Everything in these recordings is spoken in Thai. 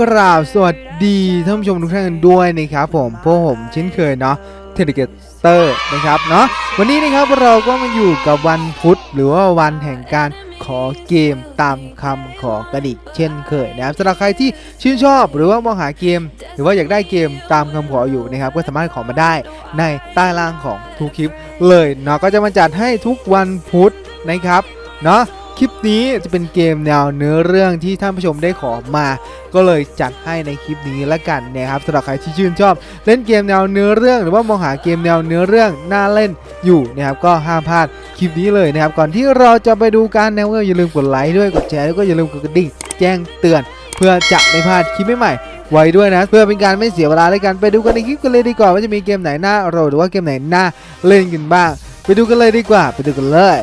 กราบสวัสดีท่านผู้ชมทุกท่านด้วยนะครับผมพวกผมเช่นเคยเนาะเทเลเกเตอร์นะครับเนาะวันนี้นะครับเราก็มาอยู่กับวันพุธหรือว่าวันแห่งการขอเกมตามคำขอกันอีกเช่นเคยนะครับสำหรับใครที่ชื่นชอบหรือว่ามองหาเกม หรือว่าอยากได้เกมตามคำขออยู่นะครับก็สามารถขอมาได้ในใต้ล่างของทุกคลิปเลยเนาะก็จะมาจัดให้ทุกวันพุธนะครับเนาะ คลิปนี้จะเป็นเกมแนวเนื้อเรื่องที่ท่านผู้ชมได้ขอมา ก็เลยจัดให้ในคลิปนี้ละกันนะครับสำหรับใครที่ชื่นชอบ เล่นเกมแนวเนื้อเรื่อง หรือว่ามองหาเกมแนวเนื้อเรื่องน่าเล่นอยู่นะครับก็ห้ามพลาดคลิปนี้เลยนะครับก่อนที่เราจะไปดูการแนวก็อย่าลืมกดไลค์ด้วยกดแชร์แล้วก็อย่าลืมกดกระดิ่งแจ้งเตือน เพื่อจะไม่พลาดคลิปใหม่ๆไว้ด้วยนะ เพื่อเป็นการไม่เสียเวลาในการไปดูกันในคลิปกันเลยดีกว่าว่าจะมีเกมไหนน่าโหลดหรือว่าเกมไหนน่าเล่นกันบ้าง ไปดูกันเลยดีกว่า ไปดูกันเลย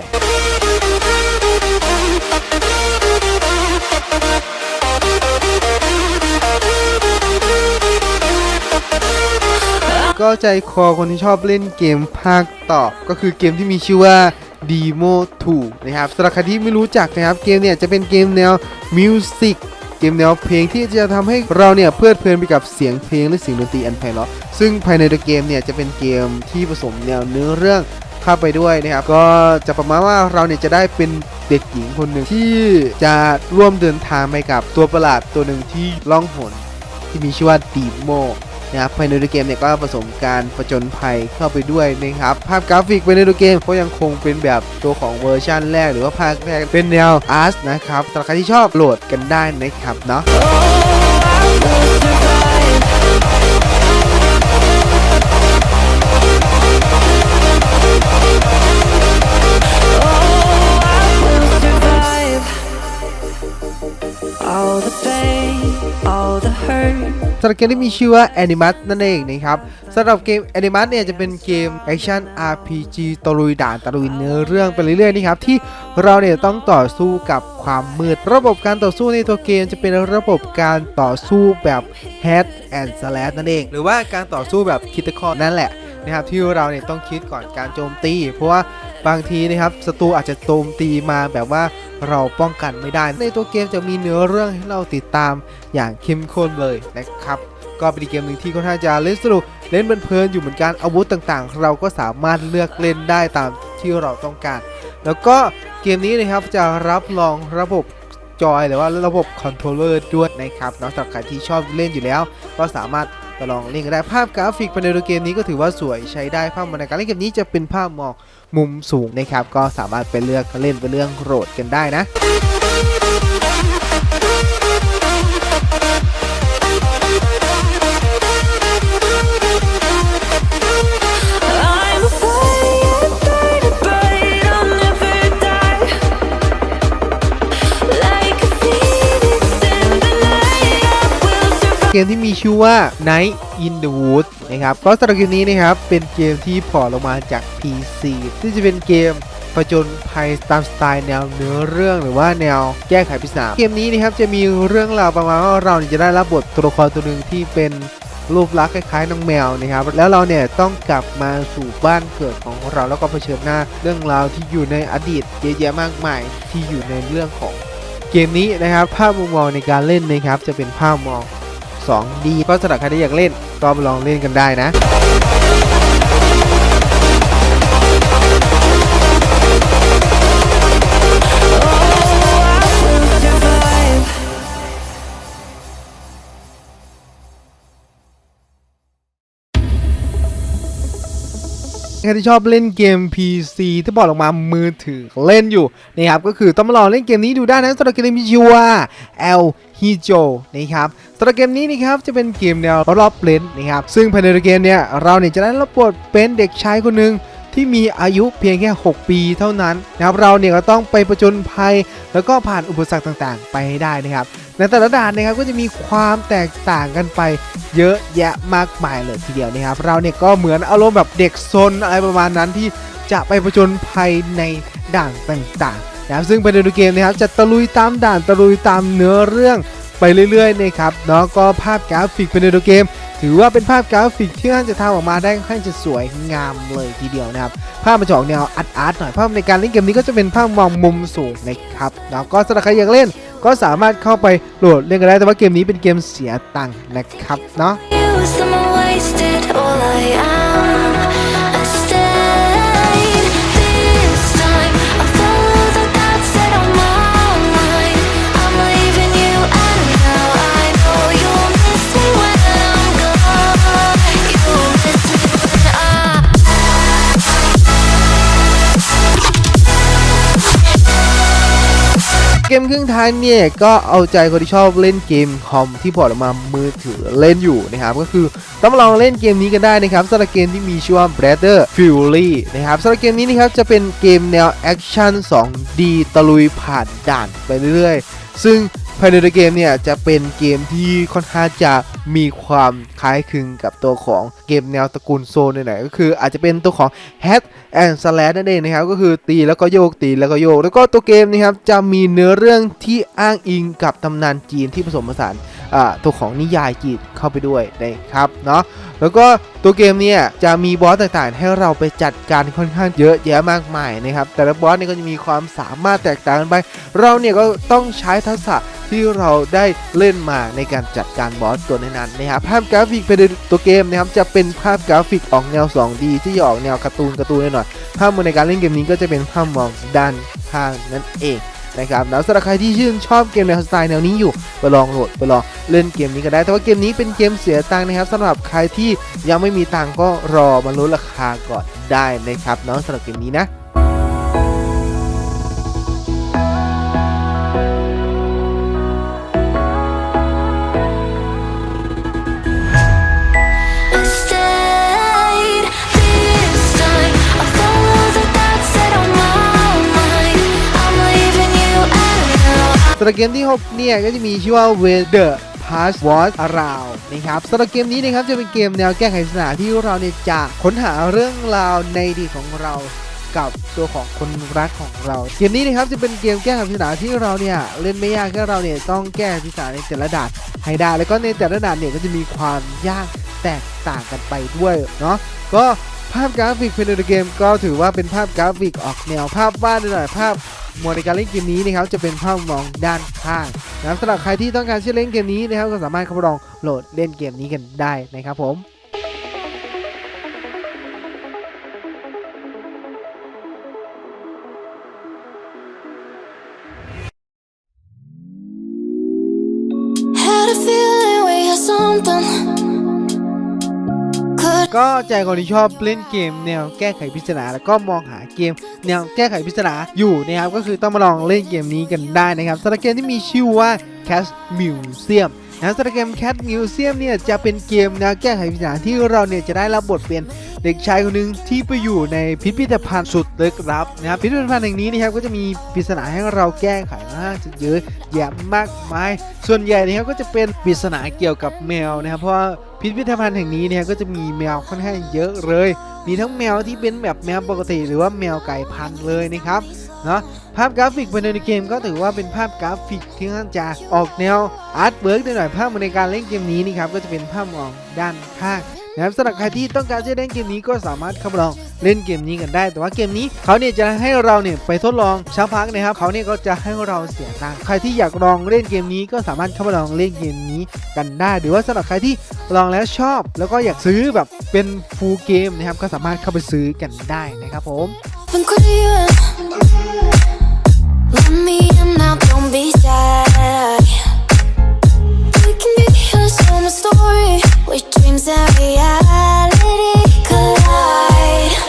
ก็ใจคอคนที่ชอบเล่นเกมภาคต่อ ก็คือเกมที่มีชื่อว่า Demo 2นะครับสำหรับใครที่ไม่รู้จักนะครับเกมเนี่ยจะเป็นเกมแนวมิวสิกเกมแนวเพลงที่จะทำให้เราเนี่ยเพลิดเพลินไปกับเสียงเพลงและเสียงดนตรีอันไพเราะซึ่งภายในตัวเกมเนี่ยจะเป็นเกมที่ผสมแนวเนื้อเรื่องเข้าไปด้วยนะครับ ก็จะประมาณว่าเราเนี่ยจะได้เป็นเด็กหญิงคนหนึ่งที่จะร่วมเดินทางไปกับตัวประหลาดตัวหนึ่งที่ล่องหนที่มีชื่อว่าดีโม นะครับภายในตัวเกมเนี่ยก็ผสมการผจญภัยเข้าไปด้วยนะครับภาพกราฟิกภายในตัวเกมก็ยังคงเป็นแบบตัวของเวอร์ชันแรก หรือว่าภาคแรกเป็นแนวอาร์ตนะครับสำหรับใครที่ชอบโหลดกันได้นะครับเนาะ สำหรับเกมที่มีชื่อว่า Animus นั่นเองนะครับสำหรับเกม Animus เนี่ยจะเป็นเกมแอคชั่น RPG ตะลุยด่านตะลุยเนื้อเรื่องไปเรื่อยๆนี่ครับที่เราเนี่ยต้องต่อสู้กับความมืด ระบบการต่อสู้ในตัวเกมจะเป็นระบบการต่อสู้แบบ Head and Slash นั่นเอง หรือว่าการต่อสู้แบบคิตคอนั่นแหละ นะครับที่เราเนี่ยต้องคิดก่อนการโจมตี เพราะว่าบางทีนะครับศัตรูอาจจะโจมตีมาแบบว่าเราป้องกันไม่ได้ ในตัวเกมจะมีเนื้อเรื่องให้เราติดตามอย่างเข้มข้นเลยนะครับก็เป็นเกมหนึ่งที่ค่อนข้างจะเล่นสนุกเล่นเพลินๆอยู่เหมือนกันอาวุธต่างๆ เราก็สามารถเลือกเล่นได้ตามที่เราต้องการ แล้วก็เกมนี้นะครับจะรับรองระบบจอยหรือว่าระบบคอนโทรลเลอร์ด้วยนะครับนอกจากใครที่ชอบเล่นอยู่แล้ว ก็สามารถ ก็ลองเล่นกันได้ภาพกราฟิกภายในเกมนี้ก็ถือว่าสวยใช้ได้ภาพบรรยากาศเล่นเกมนี้จะเป็นภาพมองมุมสูงนะครับก็สามารถไปเลือกเล่นไปเรื่องโหลดกันได้นะ มที่มีชื่อว่า Night in the Woods นะครับ ก็สำหรับเกมนี้นะครับ เป็นเกมที่พอร์ตลงมาจาก PC ที่จะเป็นเกมผจญภัยตามสไตล์แนวเนื้อเรื่องหรือว่าแนวแก้ไขปริศนาเกมนี้นะครับจะมีเรื่องราวประมาณว่าเราจะได้รับบทตัวละครตัวหนึ่งที่เป็นรูปลักษณ์คล้ายๆน้องแมวนะครับ แล้วเราเนี่ยต้องกลับมาสู่บ้านเกิดของเราแล้วก็เผชิญหน้าเรื่องราวที่อยู่ในอดีตเยอะแยะมากมายที่อยู่ในเรื่องของเกมนี้นะครับ ภาพมุมมองในการเล่นนะครับจะเป็นภาพมอง 2D ก็สำหรับใครที่อยากเล่นก็มาลองเล่นกันได้นะ ใครที่ชอบเล่นเกม PC ที่บอกออกมามือถือเล่นอยู่นะครับก็คือต้องมาลองเล่นเกมนี้ดูได้นะสำหรับเกมที่ชื่อว่า L Hijo นะครับสำหรับเกมนี้นะครับจะเป็นเกมแนวรอบเล่นนะครับซึ่งภายในเกมเนี่ยเราเนี่ยจะได้รับบทเป็นเด็กชายคนหนึ่งที่มีอายุเพียงแค่ 6 ปีเท่านั้นนะครับเราเนี่ยก็ต้องไปประจนภัย แล้วก็ผ่านอุปสรรคต่างๆ ไปให้ได้นะครับ ในแต่ละด่านนะครับก็จะมีความแตกต่างกันไปเยอะแยะมากมายเลยทีเดียวนะครับ เราเนี่ยก็เหมือนอารมณ์แบบเด็กซนอะไรประมาณนั้นที่จะไปผจญภัยในด่านต่างๆนะครับซึ่งภายในเกมนะครับจะตะลุยตามด่านตะลุยตามเนื้อเรื่องไปเรื่อยๆนะครับเนาะก็ภาพกราฟิกภายในเกม ถือว่าเป็นภาพกราฟิกที่น่านจะทำออกมาได้ค่อนข้างจะสวยงามเลยทีเดียวนะครับภาพมันจะออกแนวอาร์ตอาร์ตหน่อยภาพในการเล่นเกมนี้ก็จะเป็นภาพมองมุมสูงนะครับแล้วก็สำหรับใครอยากเล่น ก็สามารถเข้าไปโหลดเล่นกันได้ แต่ว่าเกมนี้เป็นเกมเสียตังค์นะครับเนาะ มครึ่งท้ายเนี่ยก็เอาใจคนที่ชอบเล่นเกมคอมที่พอร์ตมามือถือเล่นอยู่นะครับก็คือต้องลองเล่นเกมนี้กันได้นะครับสำหรับเกมที่มีชื่อว่า Brother Fury นะครับสำหรับเกมนี้นะครับจะเป็นเกมแนวแอคชั่น 2D ตะลุยผ่านด่านไปเรื่อยๆ ซึ่งภายในเกมเนี่ยจะเป็นเกมที่ค่อนข้างจะ มีความคล้ายคลึงกับตัวของเกมแนวตระกูลโซนหน่อยๆก็คืออาจจะเป็นตัวของ h a t and Slash นั่นเองนะครับก็คือตีแล้วก็โยกตีแล้วก็โยก แล้วก็ตัวเกมนะครับจะมีเนื้อเรื่องที่อ้างอิงกับตำนานจีนที่ผสมผสาน ตัวของนิยายจีนเข้าไปด้วยนะครับเนาะแล้วก็ตัวเกมเนี่ยจะมีบอสต่างๆ ให้เราไปจัดการค่อนข้างเยอะแยะมากมายนะครับแต่ละบอสเนี่ยก็จะมีความสามารถแตกต่างกันไป เราเนี่ยก็ต้องใช้ทักษะที่เราได้เล่นมาในการจัดการบอสตัวนั้นนะครับภาพกราฟิกภายในตัวเกมนะครับจะเป็นภาพกราฟิกออกแนว 2D ที่ออกแนวการ์ตูนการ์ตูนหน่อยภาพมอในการเล่นเกมนี้ก็จะเป็นภาพมองด้านข้างนั่นเอง นะครับแล้วสำหรับใครที่ชื่นชอบเกมแนวสไตล์แนวนี้อยู่ไปลองโหลดไปลองเล่นเกมนี้ก็ได้ แต่ว่าเกมนี้เป็นเกมเสียตังค์นะครับสำหรับใครที่ยังไม่มีตังค์ก็รอมาลุ้นราคาก่อนได้นะครับเนาะสำหรับเกมนี้นะำหรับเกมที่ 6 เนี่ย ก็จะมีชื่อว่า w e t h e r Pass Watch Around นะครับสำหรับเกมนี้นะครับจะเป็นเกมแนวแก้ไขปริศนาที่เราเนี่ยจะค้นหาเรื่องราวในดีของเรากับตัวของคนรักของเรา เกมนี้นะครับจะเป็นเกมแก้ไขปริศนาที่เราเนี่ยเล่นไม่ยากแค่เราเนี่ยต้องแก้ปริศนาในแต่ละด่านให้ได้ แล้วก็ในแต่ละด่านเนี่ยก็จะมีความยากแตกต่างกันไปด้วยเนาะก็ภาพกราฟิกภายในเกมก็ถือว่าเป็นภาพกราฟิกออกแนวภาพวาดหน่อยภาพ โหมดในการเล่นเกมนี้นะครับจะเป็นภาพมองด้านข้างนะครับสำหรับใครที่ต้องการที่จะเล่นเกมนี้นะครับก็สามารถเข้ามาลองโหลดเล่นเกมนี้กันได้นะครับผม had a feeling we had something. Could ก็ใจคนที่ชอบเล่นเกมแนวแก้ไขปริศนาแล้วก็มองหาเกม แนวแก้ไขปริศนาอยู่นะครับก็คือต้องมาลองเล่นเกมนี้กันได้นะครับสำหรับเกมที่มีชื่อว่า Cat Museum นะครับสำหรับเกม Cat Museum เนี่ยจะเป็นเกมแนวแก้ไขปริศนาที่เราเนี่ยจะได้รับบทเป็นเด็กชายคนหนึ่งที่ไปอยู่ในพิพิธภัณฑ์สุดลึกลับนะครับพิพิธภัณฑ์แห่งนี้นะครับก็จะมีปริศนาให้เราแก้ไขมากจะเยอะแยะมากมาย ส่วนใหญ่นะครับก็จะเป็นปริศนาเกี่ยวกับแมวนะครับเพราะว่าพิพิธภัณฑ์แห่งนี้เนี่ยก็จะมีแมวค่อนข้างเยอะเลย มีทั้งแมวที่เป็นแบบแมวปกติ หรือว่าแมวไก่พันธุ์เลยนะครับ เนาะภาพกราฟิกภายในเกมก็ถือว่าเป็นภาพกราฟิกที่น่าจะออกแนวอาร์ตเวิร์กหน่อยภาพในการเล่นเกมนี้นี่ครับก็จะเป็นภาพมองด้านข้างนะครับสำหรับใครที่ต้องการจะเล่นเกมนี้ก็สามารถเข้ามาลองเล่นเกมนี้กันได้ แต่ว่าเกมนี้เขาเนี่ยจะให้เราเนี่ยไปทดลองช้าพักนะครับเขาเนี่ยก็จะให้เราเสียตังค์ใครที่อยากลองเล่นเกมนี้ก็สามารถเข้ามาลองเล่นเกมนี้กันได้ หรือว่าสำหรับใครที่ลองแล้วชอบ แล้วก็อยากซื้อแบบเป็นฟูลเกมนะครับก็สามารถเข้าไปซื้อกันได้นะครับผม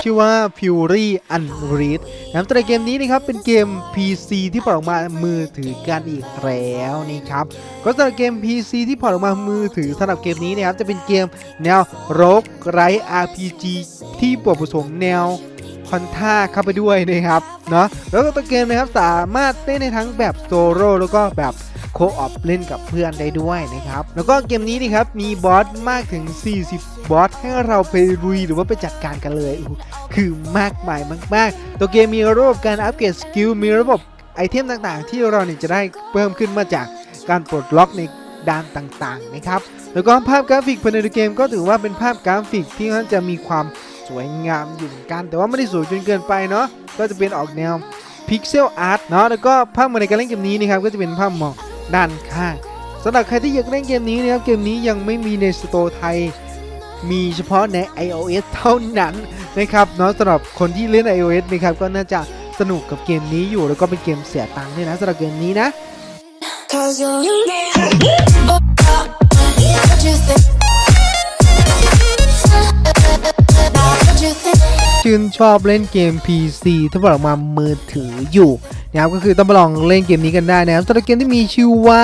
ชื่อว่า Fury Unread นะครับตัวเกมนี้นะครับเป็นเกม PC ที่ปล่อยออกมามือถือกันอีกแล้วนี่ครับ ก็สำหรับเกม PC ที่ปล่อยออกมามือถือสำหรับเกมนี้นะครับจะเป็นเกมแนวโรกไร RPG ที่บวกผสมแนว คอนท่าเข้าไปด้วยนะครับเนาะแล้วก็ตัวเกมนะครับสามารถเล่นในทั้งแบบโซโล่แล้วก็แบบโคออฟเล่นกับเพื่อนได้ด้วยนะครับ แล้วก็เกมนี้นี่ครับมีบอสมากถึง 40 บอสให้เราไปรุยหรือว่าไปจัดการกันเลยอู้คือมากมายมาก ๆ ตัวเกมมีระบบการอัปเกรดสกิลมีระบบไอเทมต่างๆ ที่เราเนี่ยจะได้เพิ่มขึ้นมาจากการปลดล็อกในด่านต่างๆนะครับ แล้วก็ภาพกราฟิกภายในเกมก็ถือว่าเป็นภาพกราฟิกที่ค่อนจะมีความ สวยงามอยู่เหมือนกัน แต่ว่าไม่ได้สวยจนเกินไปเนาะก็จะเป็นออกแนวพิกเซลอาร์ตเนาะแล้วก็ภาพมอในการเล่นเกมนี้นะครับก็จะเป็นภาพมองด้านข้างสำหรับใครที่อยากเล่นเกมนี้นะครับเกมนี้ยังไม่มีในสโตร์ไทย มีเฉพาะใน iOS เท่านั้นนะครับเนาะสำหรับคนที่เล่น iOS นะครับก็น่าจะสนุกกับเกมนี้อยู่แล้วก็เป็นเกมเสียตังค์ด้วยนะสำหรับเกมนี้นะ Cause you're ชื่นชอบเล่นเกม PC ถ้าบอกมามือถืออยู่นะครับก็คือต้องมาลองเล่นเกมนี้กันได้นะครับสำหรับเกมที่มีชื่อว่า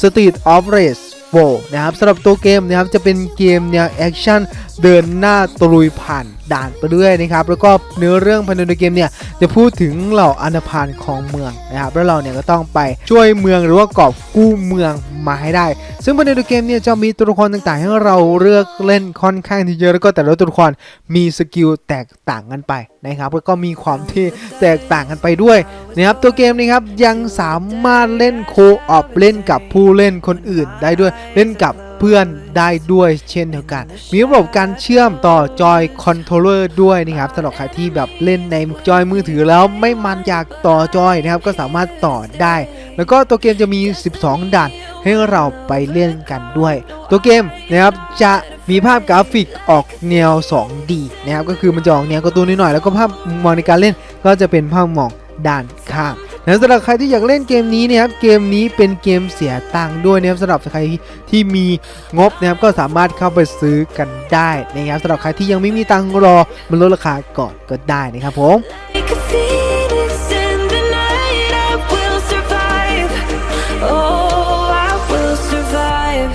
Street of Rage 4นะครับสำหรับตัวเกมนะครับจะเป็นเกมแนวแอคชั่นเดินหน้าตลุยผ่านด่านไปเรื่อยนะครับแล้วก็เนื้อเรื่องภายในเกมเนี่ยจะพูดถึงเหล่าอนาพานของเมืองนะครับแล้วเราเนี่ยก็ต้องไปช่วยเมืองหรือว่ากอบกู้เมืองมาให้ได้ ซึ่งภายในเกมเนี่ยจะมีตัวละครต่างๆ ให้เราเลือกเล่นค่อนข้างที่เยอะแล้วก็แต่ละตัวละครมีสกิลแตกต่างกันไปนะครับแล้วก็มีความที่แตกต่างกันไปด้วยนะครับตัวเกมนี้ครับยังสามารถเล่นโคออปเล่นกับผู้เล่นคนอื่นได้ด้วยเล่นกับ พื่อนได้ด้วยเช่นเดียวกัน มีระบบการเชื่อมต่อจอยคอนโทรลเลอร์ด้วยนะครับสำหรับใครที่แบบเล่นในจอยมือถือแล้วไม่มันอยากต่อจอยนะครับก็สามารถต่อได้ แล้วก็ตัวเกมจะมี 12 ด่านให้เราไปเล่นกันด้วย ตัวเกมนะครับจะมีภาพกราฟิกออกแนว 2D นะครับก็คือมันจะออกแนวการ์ตูนนิดหน่อยแล้วก็ภาพมุมมองในการเล่นก็จะเป็นภาพมองด้านข้าง นะสำหรับใครที่อยากเล่นเกมนี้นะครับเกมนี้เป็นเกมเสียตังค์ด้วยนะครับสำหรับใครที่มีงบนะครับก็สามารถเข้าไปซื้อกันได้นะครับสำหรับใครที่ยังไม่มีตังค์รอมันลดราคาก่อนก็ได้นะครับผม Like a phoenix in the night, I will survive. Oh, I will survive.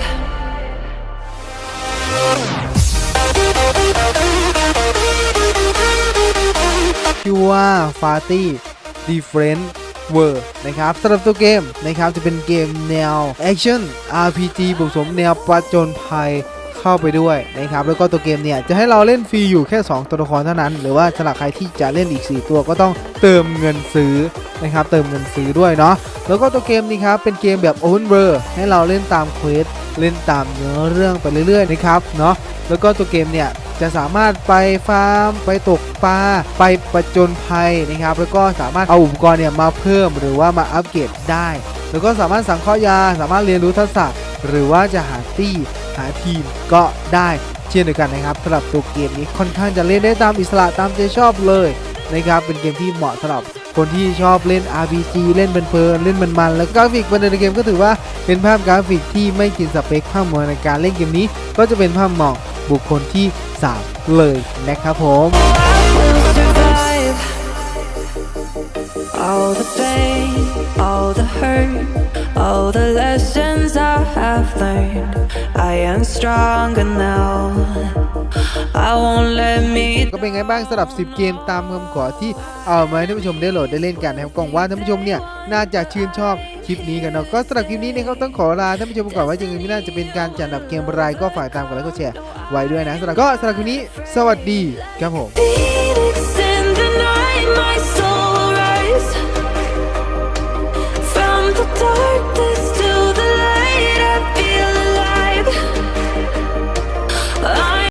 ชื่ อว่า f a r t y Different World นะครับสำหรับตัวเกมนะครับจะเป็นเกมแนว Action RPG ผสมแนวประจนภัยเข้าไปด้วยนะครับแล้วก็ตัวเกมเนี่ยจะให้เราเล่นฟรีอยู่แค่ 2 ตัวละครเท่านั้น หรือว่าสำหรับใครที่จะเล่นอีก 4 ตัวก็ต้องเติมเงินซื้อนะครับเติมเงินซื้อด้วยเนาะแล้วก็ตัวเกมนี้ครับเป็นเกมแบบ Open World ให้เราเล่นตามเควสเล่นตามเนื้อเรื่องไปเรื่อยๆนะครับเนาะแล้วก็ตัวเกมเนี่ย จะสามารถไปฟาร์ม ไปตกปลาไปประจนภัยนะครับ แล้วก็สามารถเอาอุปกรณ์เนี่ยมาเพิ่มหรือว่ามาอัปเกรดได้ แล้วก็สามารถสังเคราะห์ยา สามารถเรียนรู้ทักษะหรือว่าจะหาตี้หาทีมก็ได้เช่นเดียวกันนะครับสำหรับตัวเกมนี้ค่อนข้างจะเล่นได้ตามอิสระตามใจชอบเลยนะครับเป็นเกมที่เหมาะสำหรับคนที่ชอบเล่น RPG เล่นเพลินเล่นมันๆแล้วก็กราฟิกภายในเกมก็ถือว่าเป็นภาพกราฟิกที่ไม่กินสเปคภาพมองในการเล่นเกมนี้ ก็จะเป็นภาพมอง บุคคลที่ 3 เลยนะครับผม I will survive. All the pain, all the hurt, all the lessons I have learned. I am stronger now. I won't let me ก็เป็นไงบ้างสำหรับ 10 เกมตามคำขอที่เอามาให้ท่านผู้ชมได้โหลดได้เล่นกันนะครับกล่องว่าท่านผู้ชมเนี่ยน่าจะชื่นชอบค ลิปนี้กันเนาะก็สำหรับคลิปนี้เนี่ยเขาต้องขอลาท่านผู้ชมก่อนไว้ยังไงไม่น่าจะเป็นการจัดอันดับเกมรายก็ฝากตามกดไลค์กดแชร์ไว้ด้วยนะสำหรับก็สำหรับคลิปนี้ สวัสดีครับผม